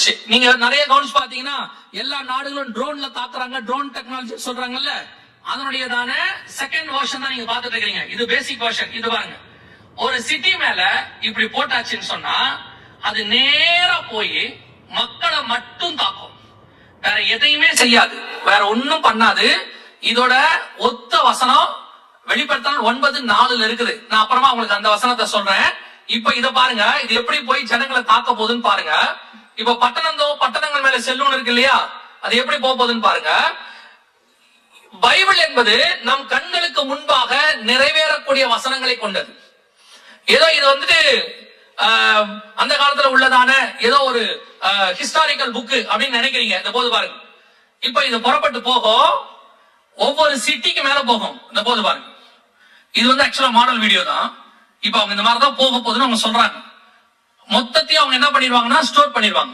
வந்துருச்சு. நீங்க நிறைய கவனிச்சு பாத்தீங்கன்னா எல்லா நாடுகளும் ட்ரோன்ல தாக்குறாங்க ட்ரோன் டெக்னாலஜி சொல்றாங்கல்ல? அதனுடையதான செகண்ட் வெர்ஷன் தான் நீங்க பாத்துட்டு இருக்கீங்க இது பேசிக் வெர்ஷன் இது பாருங்க. ஒரு சிட்டி மேல இப்படி போட்டாச்சுன்னு சொன்னா அது நேரா போய் மக்களை மட்டும் தாக்கும். வேற எதையுமே செய்யாது. வேற ஒண்ணும் பண்ணாது. இதோட ஒத்த வசனம் வெளிப்படுத்தினால் ஒன்பது நாலுல இருக்குது. நான் அப்புறமா உங்களுக்கு அந்த வசனத்தை சொல்றேன். இப்ப இத பாருங்க. இது எப்படி போய் ஜனங்களை தாக்க போகுதுன்னு பாருங்க. இப்ப பட்டணந்தோ பட்டணங்கள் மேல செல்லுன்னு இருக்கு இல்லையா? அது எப்படி போக போகுதுன்னு பாருங்க. பைபிள் என்பது நம் கண்களுக்கு முன்பாக நிறைவேறக்கூடிய வசனங்களை கொண்டது. ஏதோ இது வந்துட்டு அந்த காலத்துல உள்ளதான ஏதோ ஒரு ஹிஸ்டாரிக்கல் புக்கு அப்படின்னு நினைக்கிறீங்க. இந்த போது பாருங்க. இப்ப இது புறப்பட்டு போகும். ஒவ்வொரு சிட்டிக்கு மேல போகும். இந்த போது பாருங்க. இது வந்து ஆக்சுவலா மாடல் வீடியோ தான். இப்ப அவங்க இந்த மாதிரி தான் போக போகுதுன்னு அவங்க சொல்றாங்க. மொத்தத்தையும் அவங்க என்ன பண்ணிடுவாங்கன்னா ஸ்டோர் பண்ணிடுவாங்க.